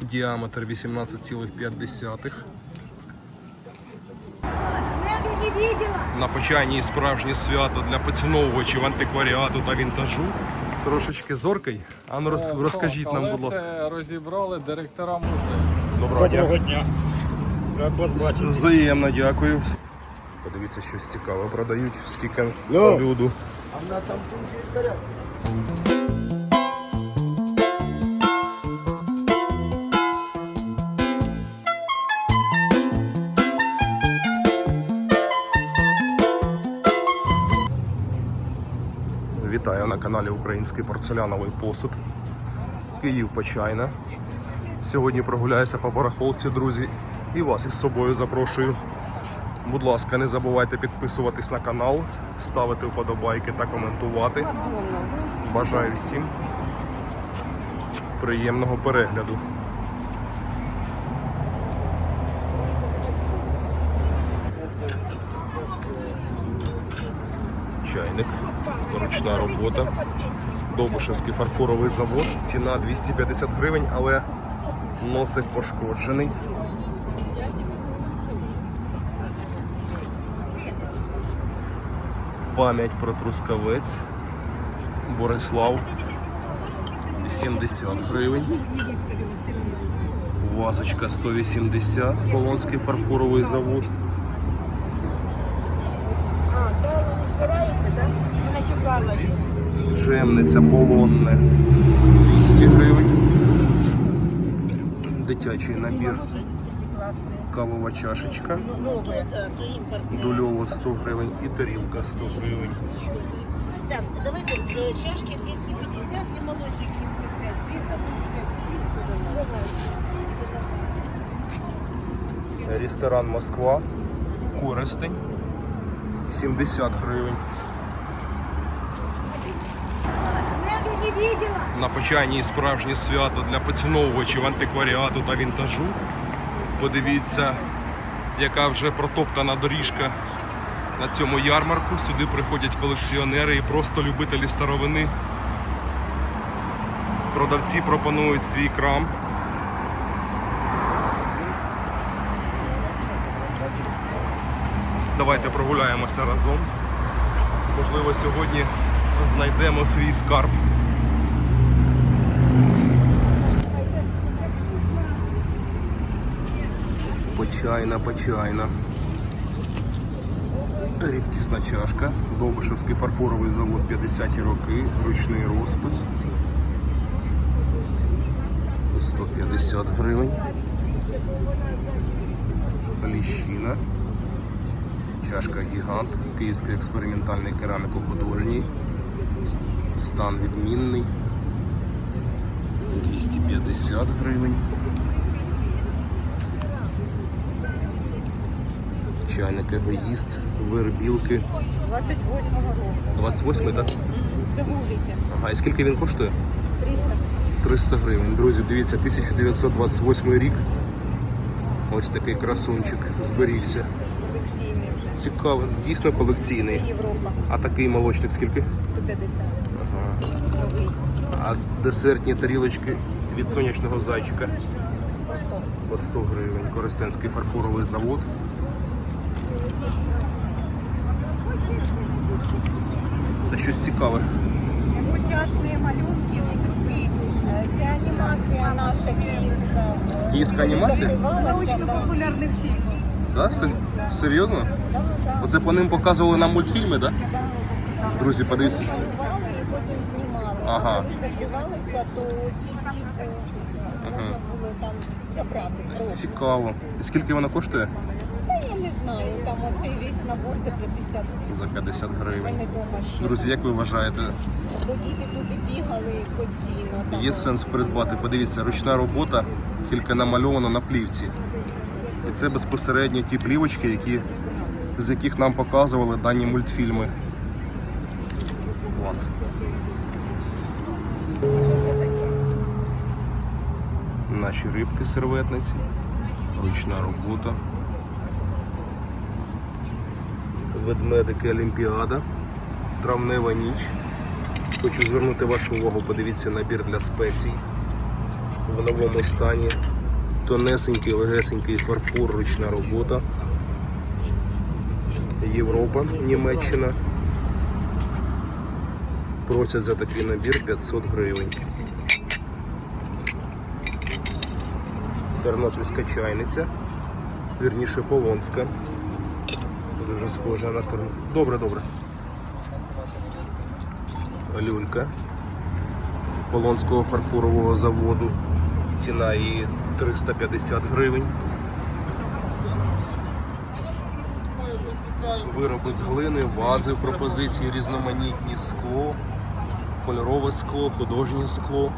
Діаметр 18,5. не видела. На почайні справжнє свято для поціновувачів антикваріату та вінтажу. Трошечки зоркий. А ну роз, розкажіть нам, будь ласка. Це розібрали директора музею. Доброго Доброго дня. Рад вас бачити. Взаємно дякую. Подивіться, щось цікаве продають, скільки люду. Вітаю на каналі Український порцеляновий посуд. Київ Почайна. Сьогодні прогуляюся по барахолці, друзі, і вас із собою запрошую. Будь ласка, не забувайте підписуватись на канал, ставити вподобайки та коментувати. Бажаю всім приємного перегляду. Чайник, ручна робота. Довбишевський фарфоровий завод. Ціна 250 гривень, але носик пошкоджений. Пам'ять про трускавець. Борислав. 70 гривень. Вазочка 180. Полонський фарфоровий завод. Джемниця полонне 200 гривень. Дитячий набір. Кавова чашечка. Дульово 100 гривень і тарілка 100 гривень. Так, давайте э, чашки 250 и молочник 75. 325 и 300. Ресторан Москва. Коростень. 70 гривень. Я не видела. На почайні справжнє свято для поціновувачів антикваріату та вінтажу. Подивіться, яка вже протоптана доріжка на цьому ярмарку. Сюди приходять колекціонери і просто любителі старовини. Продавці пропонують свій крам. Давайте прогуляємося разом. Можливо, сьогодні знайдемо свій скарб. Почайна, почайна. Рідкісна чашка. Довбишевський фарфоровий завод 50-ті роки, ручний розпис. 150 гривень. Ліщина. Чашка гігант. Київський експериментальний кераміко-художній. Стан відмінний. 250 гривень. Чайник егоїст, вербілки. 28 року. 28 так? Це гулики. Ага, і скільки він коштує? 300. 300 гривень. Друзі, дивіться, 1928 рік. Ось такий красунчик зберігся. Колекційний вже. Цікаво, дійсно колекційний. Європа. А такий молочник скільки? 150. Ага. Новий. А десертні тарілочки від сонячного зайчика По 100. по 100 гривень. Коростенський фарфоровий завод. Це щось цікаве. Мультяшні малюнки, Це анімація наша київська. Київська анімація? Популярных фильмов. Да? Серйозно? Да, да, Оце по ним показували нам мультфільми, так? Да? да. Друзі, подивіться. І потім знімали. Ага. Коли закривалися, то ці всі можна було там забрати. Цікаво. І скільки вона коштує? Та я не знаю, набор за 50 гривень. За 50 У гривень. мене вдома ще. Друзі, як ви вважаєте, Бо діти туди бігали постійно. Там, є сенс придбати? Подивіться, ручна робота тільки намальована на плівці. І це безпосередньо ті плівочки, які, з яких нам показували дані мультфільми. Клас. Наші рибки серветниці. Ручна робота. Ведмедики Олімпіада. Травнева ніч. Хочу звернути вашу увагу, подивіться набір для спецій. в новому стані. Тонесенький, легесенький фарфор, ручна робота. Європа, Німеччина. Просять за такий набір 500 гривень. Тернопільська чайниця. Вірніше Полонська. Дуже схожа на Тернопіль. Добре, добре. Люлька Полонського фарфорового заводу. Ціна її 350 гривень. Вироби з глини, вази в пропозиції різноманітні, скло, кольорове скло, художнє скло.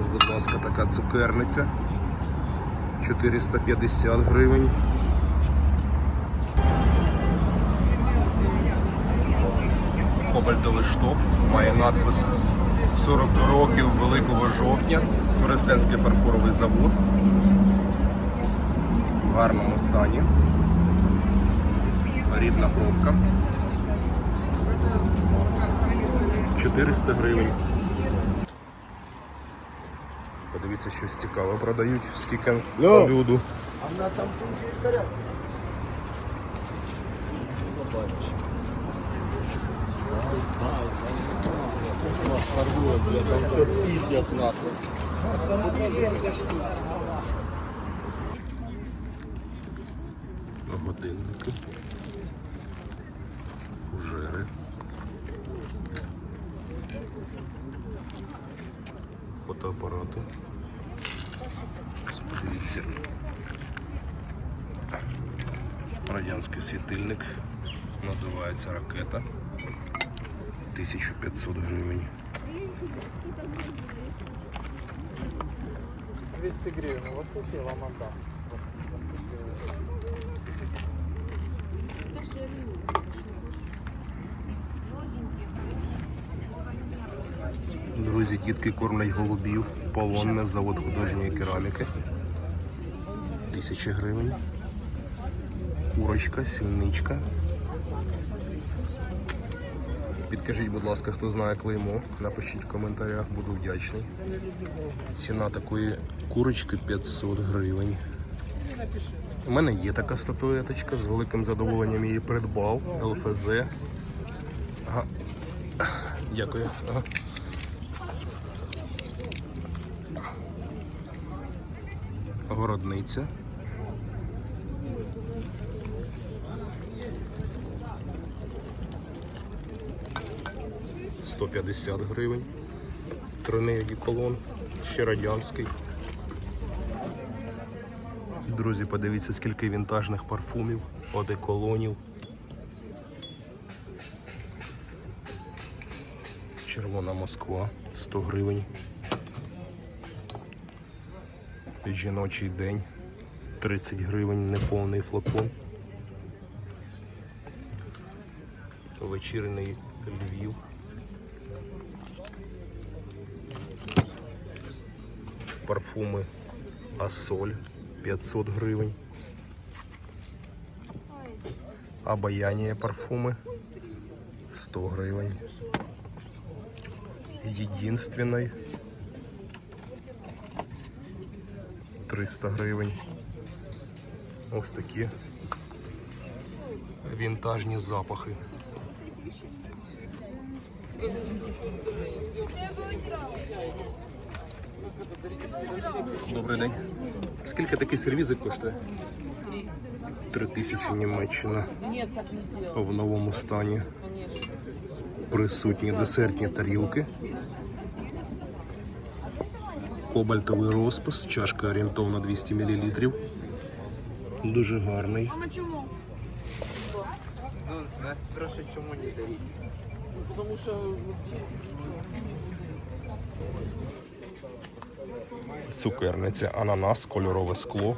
Ось, будь ласка, така цукерниця. 450 гривень. Кобальтовий штоф має надпис 40 років Великого жовтня. Коростенський фарфоровий завод. В гарному стані. Рідна пробка. 400 гривень. Подивіться, щось цікаве продають, скільки люду. Годинники. Фужери. Фотоапарати. Ось Подивіться. Радянський світильник. Називається ракета. 1500 гривень. 200 гривен. У вас я вам отдам. Друзі, дітки кормлять голубів. Полонне, завод художньої кераміки. Тисяча гривень. Курочка, сільничка. Підкажіть, будь ласка, хто знає клеймо. Напишіть в коментарях, буду вдячний. Ціна такої курочки 500 гривень. У мене є така статуеточка, з великим задоволенням її придбав. ЛФЗ. Ага. Дякую. Ага. Городниця. Сто п'ятдесят гривень. Тринний колон, ще радянський. Друзі, подивіться, скільки вінтажних парфумів, одеколонів. Червона Москва 100 гривень. Жіночий день 30 гривень, неповний флакон. Вечірний Львів. Парфуми Асоль 500 гривень. Обаяние парфуми 100 гривень. Единственной 300 гривень. Ось такі вінтажні запахи. Добрий день. Скільки такий сервізик коштує? Три тисячі Німеччина. В новому стані. Присутні десертні тарілки. Кобальтовий розпис, чашка орієнтовно 200 мл. Дуже гарний. Ну, нас спрашивают, чему не дарить. Ну, потому Цукерниця, ананас, кольорове скло.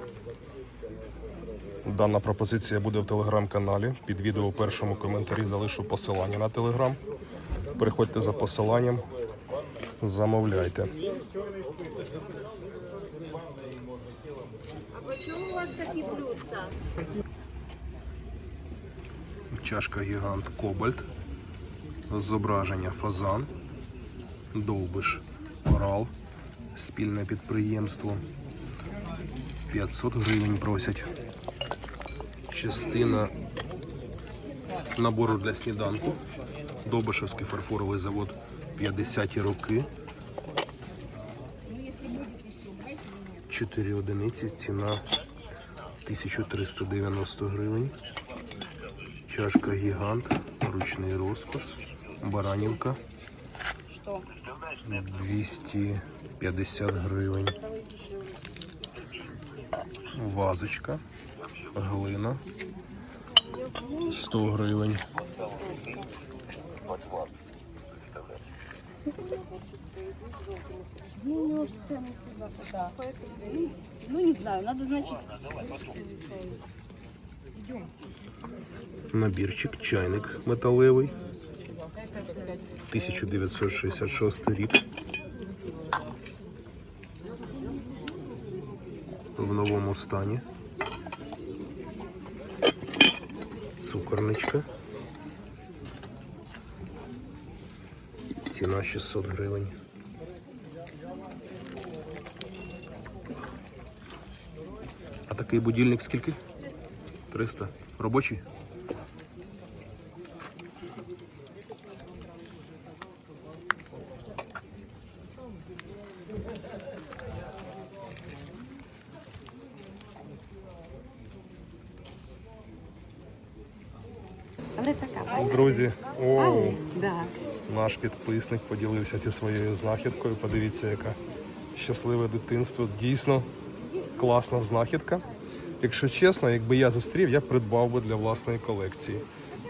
Дана пропозиція буде в телеграм-каналі. Під відео у першому коментарі залишу посилання на телеграм. Переходьте за посиланням, замовляйте. А почему у вас такие блюдца? Чашка гігант Кобальт. Зображення фазан, довбиш, орал, Спільне підприємство. 500 гривень просять. Частина набору для сніданку. Добишевський фарфоровий завод 50-ті роки. 4 одиниці, ціна 1390 гривень. Чашка гігант, ручний розпис, баранівка. 250 гривень. Вазочка, глина. 100 гривень. Ну, не знаю, надо, значит, Набірчик, чайник металевий. 1966 рік. В новому стані. Цукорничка. Ціна 600 гривень. А такий будильник скільки? 300. Робочий? але така. Друзі, о, Да. наш підписник поділився зі своєю знахідкою. Подивіться, яка щасливе дитинство. Дійсно класна знахідка. Якщо чесно, якби я зустрів, я придбав би для власної колекції.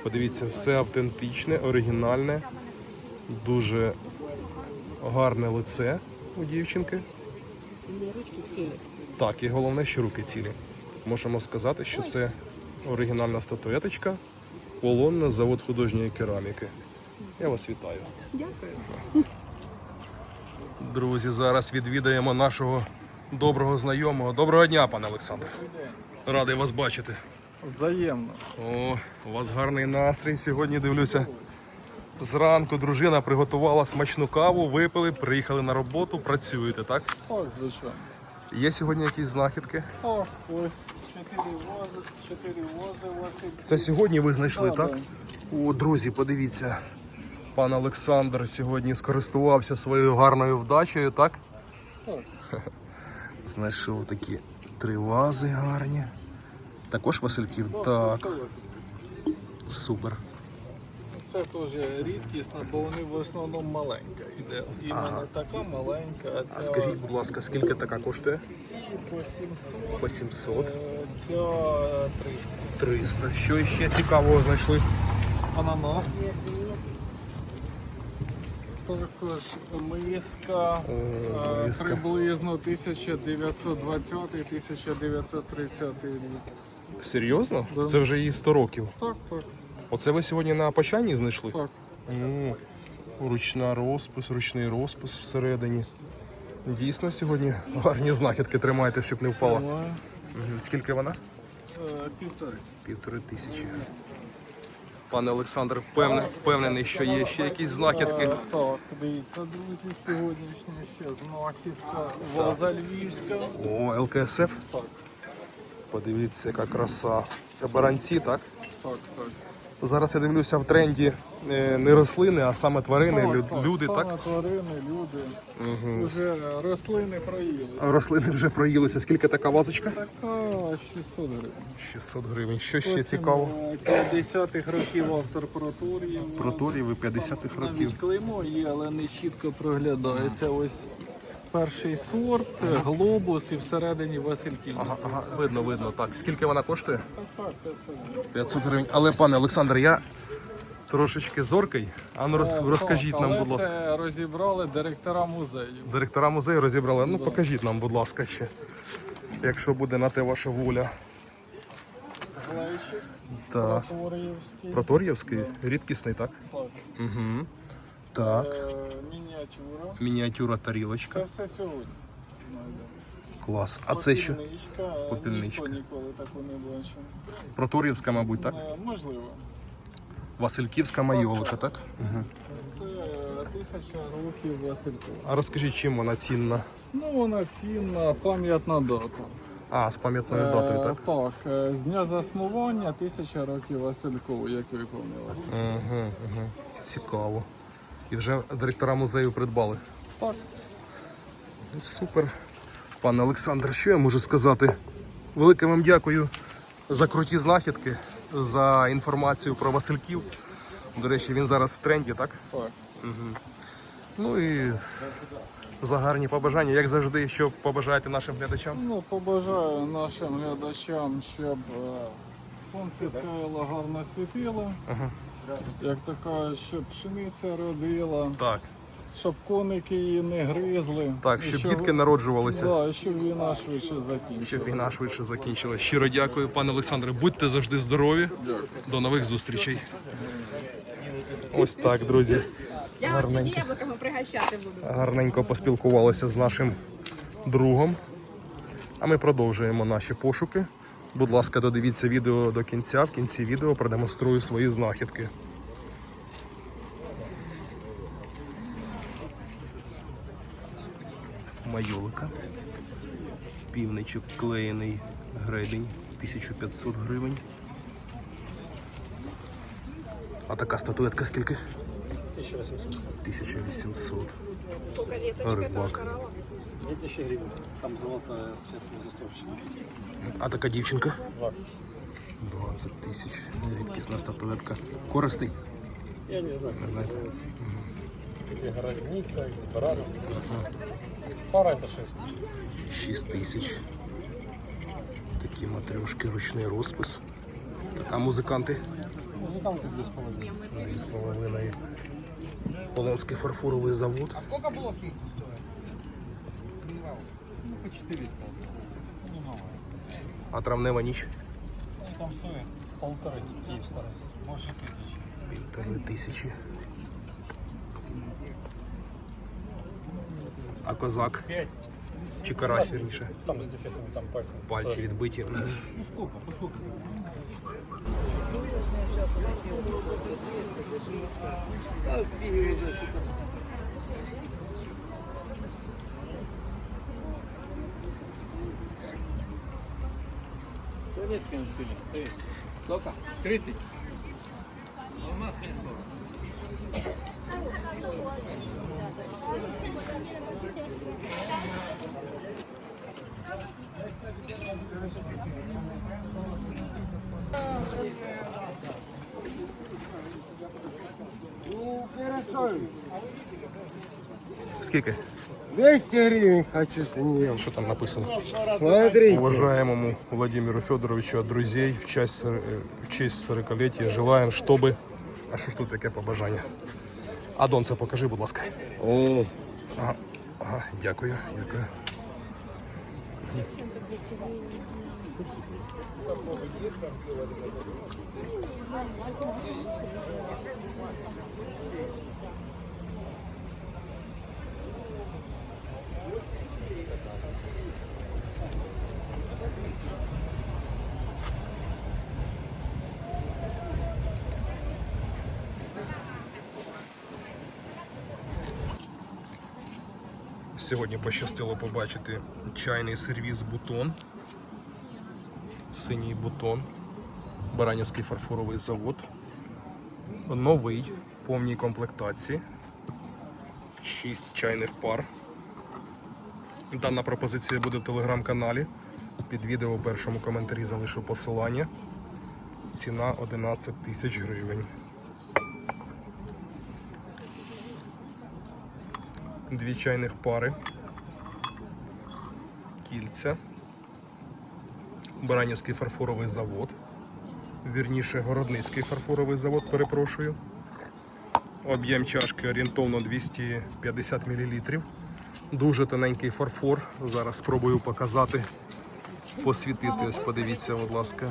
Подивіться, все автентичне, оригінальне, дуже гарне лице у дівчинки. Ручки сіли. Так, і головне, що руки цілі. Можемо сказати, що це оригінальна статуеточка, полонна завод художньої кераміки. Я вас вітаю. Дякую. Друзі, зараз відвідаємо нашого доброго знайомого. Доброго дня, пане Олександр. Радий вас бачити. Взаємно. О, у вас гарний настрій. Сьогодні дивлюся. Зранку дружина приготувала смачну каву, випили, приїхали на роботу, працюєте, так? Так, звичайно. Є сьогодні якісь знахідки? О, ось чотири вози, чотири вози і- Це сьогодні ви знайшли, Да, так? О, друзі, подивіться. Пан Олександр сьогодні скористувався своєю гарною вдачею, так? Так. Знайшов такі три вази гарні. Також Васильків? Так, супер. Це теж рідкісно, бо вони в основному маленька йде. Іменно така маленька, а ця А скажіть, будь ласка, скільки така коштує? ці по 700, По 700, е, ця е, 300. 300. Що ще цікавого знайшли? Ананас. Також миска, е, миска. приблизно 1920-1930 рік. Серйозно? Да. Це вже їй 100 років. Так, так, Оце ви сьогодні на Почайні знайшли? так. О, ручна розпис, ручний розпис всередині. Дійсно, сьогодні гарні знахідки тримайте, щоб не впала. Мгм. Скільки вона? Е, Півтори. Півтори тисячі. Пане Олександр, впевнений, впевнений, що є ще якісь знахідки. Е, Так, дивіться, друзі, сьогоднішня ще знахідка. Ваза львівська. О, ЛКСФ. Так, Подивіться, яка краса. Це баранці, так? так, так. Зараз я дивлюся в тренді е, не рослини, а саме тварини, Так, лю- так, люди, саме так? тварини, люди. Вже рослини проїли. Рослини вже проїлися. Скільки така вазочка? Така 600 гривень. 600 гривень. Що ще Потім, цікаво? е, 50-х років автор проторіїв. Проторії 50-х років. Навіть клеймо є, але не чітко проглядається. Ось перший сорт, глобус і всередині Васильків. Ага, ага, видно, видно. Так, скільки вона коштує? Так, так, 500 гривень. Але, пане Олександр, я трошечки зоркий. А ну роз, Е, розкажіть нам, будь ласка. Це розібрали директора музею. Директора музею розібрали. Ну, покажіть нам, будь ласка, ще. Якщо буде на те ваша воля. Глейщик, Так. Проторіївський. Протор'євський, рідкісний, так? Так. Угу. Так. Е, мініатюра. Мініатюра Це все сьогодні. Клас. А це що? Попільничка. Ніхто ніколи таку не бачив. Протор'євська, мабуть, так? Е, Можливо. Васильківська майолика, так? Угу. Це е, тисяча років Василькова. А розкажіть, чим вона цінна? Ну, вона цінна, пам'ятна дата. А, з пам'ятною датою, Е, так? Так, е, з дня заснування тисяча років Василькову, як виповнилося. Угу, угу. Цікаво. І вже директора музею придбали. Так. Супер. Пане Олександр, що я можу сказати? Велике вам дякую за круті знахідки, за інформацію про Васильків. До речі, він зараз в тренді, так? Так. Ну і за гарні побажання, як завжди, що побажаєте нашим глядачам. Ну, побажаю нашим глядачам, щоб е, сонце сяяло, гарно світило. Як то кажуть, щоб пшениця родила, Так, щоб коники її не гризли. так, І щоб дітки народжувалися. Да, і щоб війна швидше закінчилася. Щоб війна швидше закінчилась. Щиро дякую, пане Олександре. Будьте завжди здорові. До нових зустрічей. Ось так, друзі. Я вас сьогодні яблуками пригощати буду. Гарненько поспілкувалися з нашим другом. А ми продовжуємо наші пошуки. Будь ласка, додивіться відео до кінця. В кінці відео продемонструю свої знахідки. Майолика. Півничок клеєний гребінь 1500 гривень. А така статуетка скільки? 1800. 1800. Рибак. 2000 тисячі гривень. Там золота э, світлозастовщина. А така дівчинка? 20. 20 тисяч. Рідкісна статуетка. Користий? Я не знаю. Не знаєте? Городниця, барана. Пара це 6. 6 тисяч. Такі матрешки, ручний розпис. Так, а музиканти? Музиканти 2,5. 2,5. Полонський фарфоровий завод. А скільки було кількість? А травнева ніч? Ну, там стоит полторы Киевстара. Больше тысячи. Півтори тисячі. А козак? 5. Чи карась, вірніше? Там с дефектами, там пальцем. Пальці відбиті. Мгм. Ну, сколько? Ну, сколько? Скільки? 200 гривен хочу с нее. Що там написано? Смотрите. Уважаемому Владимиру Федоровичу от друзей в честь, э, в честь 40-летия желаем, чтобы... А що ж тут таке побажання? А донце покажи, будь ласка. О, Ага, ага, дякую, дякую. Сьогодні пощастило побачити чайний сервіз бутон. Синій бутон. Баранівський фарфоровий завод. Новий повній комплектації. Шість чайних пар. Дана пропозиція буде в телеграм-каналі. Під відео у першому коментарі залишу посилання. Ціна 11 тисяч гривень. Дві чайних пари. Кільця. Баранівський фарфоровий завод. Вірніше, Городницький фарфоровий завод, перепрошую. Об'єм чашки орієнтовно 250 мл. Дуже тоненький фарфор. Зараз спробую показати, посвітити. Ось подивіться, будь ласка.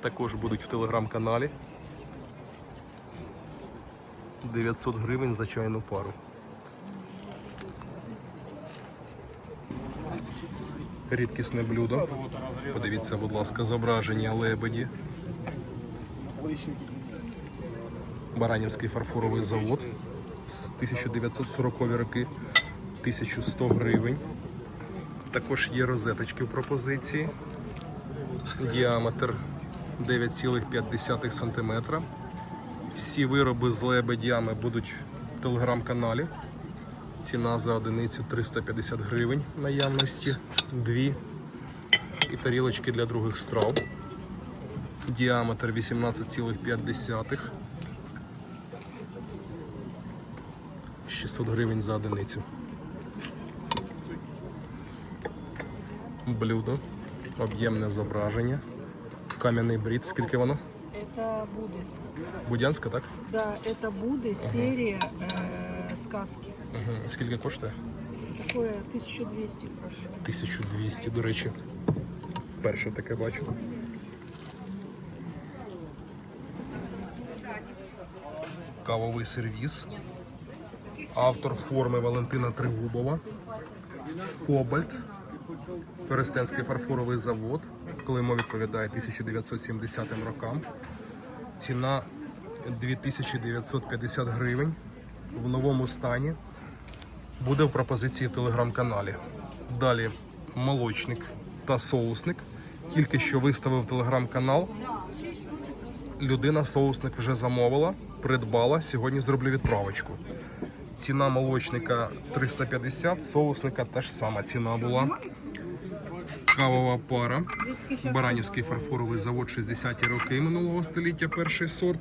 Також будуть в телеграм-каналі. 900 гривень за чайну пару. Рідкісне блюдо. Подивіться, будь ласка, зображення лебеді. Баранівський фарфоровий завод з 1940 роки, 1100 гривень. Також є розеточки в пропозиції. Діаметр 9,5 см. Всі вироби з лебедями будуть в телеграм-каналі. Ціна за одиницю 350 гривень наявності. Дві і тарілочки для других страв. Діаметр 18,5. 600 гривень за одиницю. Блюдо. Об'ємне зображення. Кам'яний брід. Скільки воно? Это Будды. Будянська, так? Да, это Будды, серия э, сказки. Угу. Скільки коштує? Такое 1200 прошу. 1200, до речі. Вперше таке бачу. Кавовий сервіс. Автор форми Валентина Тригубова. Кобальт. Перестенський фарфоровий завод. Клеймо відповідає 1970 рокам. Ціна 2950 гривень. В новому стані буде в пропозиції в телеграм-каналі. Далі молочник та соусник. Тільки що виставив телеграм-канал. Людина соусник вже замовила, придбала. Сьогодні зроблю відправочку. Ціна молочника 350, соусника теж сама ціна була. Кавова пара. Баранівський фарфоровий завод 60-ті роки минулого століття, перший сорт.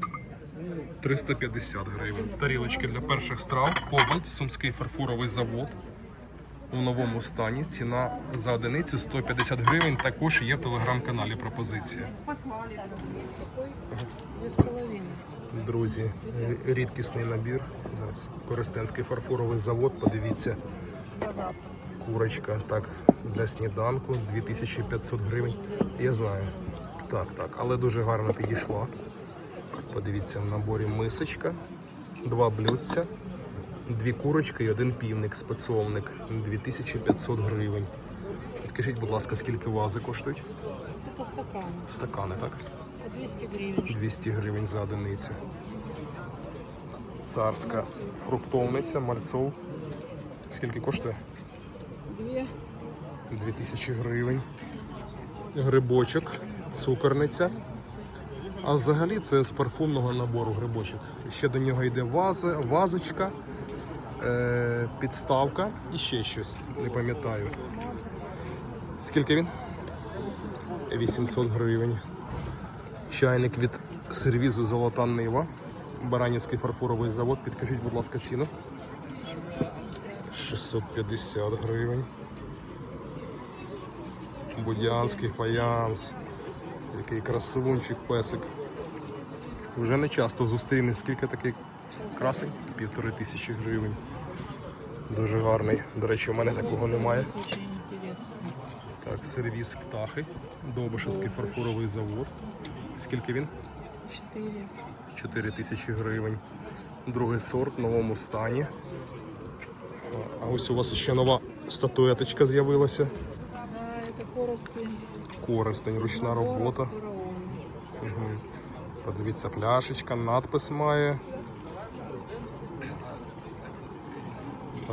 350 гривень. Тарілочки для перших страв. Кобальт, Сумський фарфоровий завод. У новому стані. Ціна за одиницю 150 гривень. Також є в телеграм-каналі пропозиція. Друзі, рідкісний набір. Зараз Коростенський фарфоровий завод. Подивіться. Курочка, так, для сніданку 2500 гривень. Я знаю. Так, так, але дуже гарно підійшло. Подивіться, в наборі мисочка, два блюдця, дві курочки і один півник, спецовник. 2500 гривень. Підкажіть, будь ласка, скільки вази коштують? Это стаканы. Стакани, так? 200 гривен. 200 гривень за одиницю. Царська фруктовниця, мальцов. Скільки коштує? Две. 2000 гривень. Грибочок, цукорниця. А взагалі це з парфумного набору грибочок. Ще до нього йде ваза, вазочка, е, підставка і ще щось, не пам'ятаю. Скільки він? 800 гривень. Чайник від сервізу Золота Нива. Баранівський фарфоровий завод. Підкажіть, будь ласка, ціну. 650 гривень. Будянський фаянс. Який красунчик песик. Вже не часто зустрінеш. Скільки такий красень? Півтори тисячі гривень. Дуже гарний. До речі, у мене такого немає. Так, сервіс птахи. Довбишевський фарфоровий завод. Скільки він? Четыре. 4 тисячі гривень. Другий сорт в новому стані. А ось у вас ще нова статуеточка з'явилася. Да, это. Користень, ручна робота. Фараон. Подивіться, пляшечка, надпис має.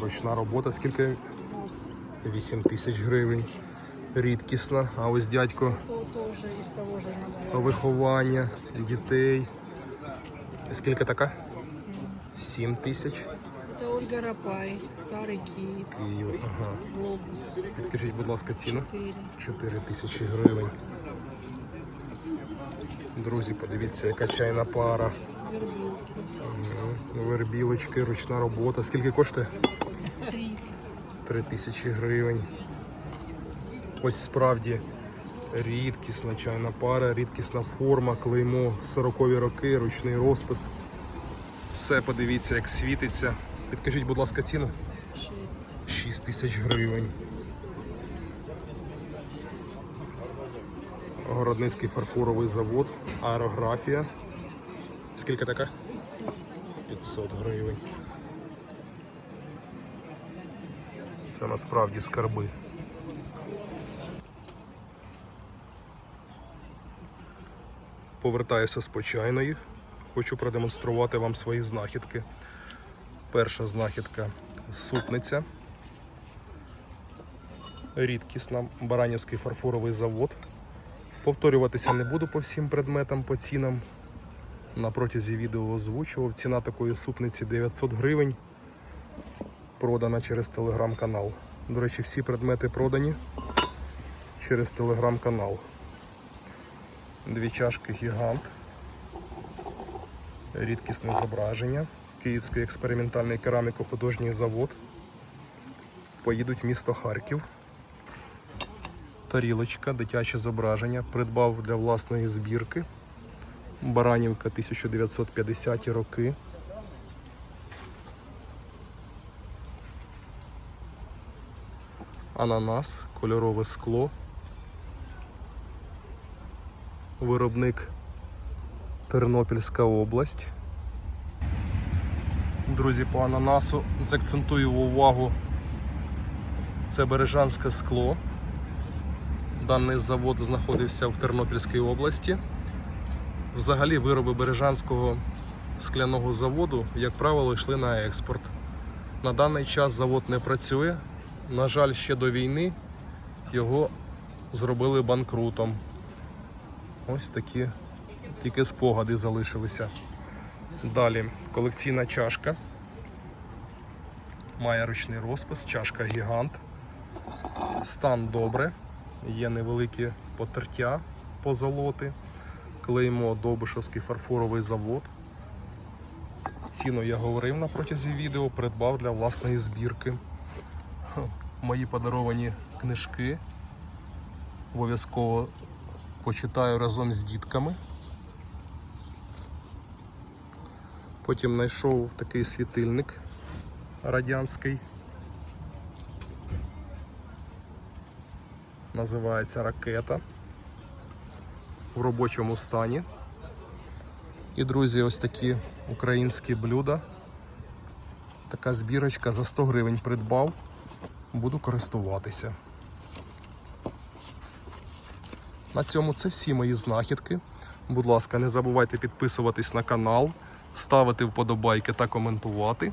Ручна робота, скільки? 8 тисяч гривень. Рідкісна. А ось дядько виховання дітей. Скільки така? 7 тисяч. Это Ольга Рапай. Старый кит. Київ. Ага. Глобус. Підкажіть, будь ласка, ціну. Четыре. 4 тисячі гривень. Друзі, подивіться, яка чайна пара. Верблюдки. Мгм. Вербілочки, ручна робота. Скільки коштує? Три. 3 тисячі гривень. Ось справді рідкісна чайна пара, рідкісна форма, клеймо 40-ві роки, ручний розпис. Все подивіться, як світиться. Підкажіть, будь ласка, ціну. 6 тисяч гривень. Городницький фарфоровий завод, аерографія. Скільки така? 500 гривень. Це насправді скарби. Повертаюся з почайної. Хочу продемонструвати вам свої знахідки. Перша знахідка супниця. Рідкісна Баранівський фарфоровий завод. Повторюватися не буду по всім предметам, по цінам. На протязі відео озвучував. Ціна такої супниці 900 гривень. Продана через телеграм-канал. До речі, всі предмети продані через телеграм-канал. Дві чашки гігант. Рідкісне зображення. Київський експериментальний кераміко-художній завод. Поїдуть в місто Харків. Тарілочка, дитяче зображення. Придбав для власної збірки. Баранівка 1950 роки. Ананас, кольорове скло. Виробник Тернопільська область. Друзі, по ананасу закцентую увагу. Це бережанське скло. Даний завод знаходився в Тернопільській області. Взагалі вироби Бережанського скляного заводу, як правило, йшли на експорт. На даний час завод не працює. На жаль, ще до війни його зробили банкрутом. Ось такі тільки спогади залишилися. Далі колекційна чашка. Має ручний розпис, чашка гігант. Стан добре. Є невеликі потертя позолоти. Клеймо Довбишевський фарфоровий завод. Ціну я говорив на протязі відео, придбав для власної збірки. Мої подаровані книжки. Обов'язково почитаю разом з дітками. Потім знайшов такий світильник радянський. Називається ракета в робочому стані. І, друзі, ось такі українські блюда. Така збірочка за 100 гривень придбав. Буду користуватися. На цьому це всі мої знахідки. Будь ласка, не забувайте підписуватись на канал, ставити вподобайки та коментувати.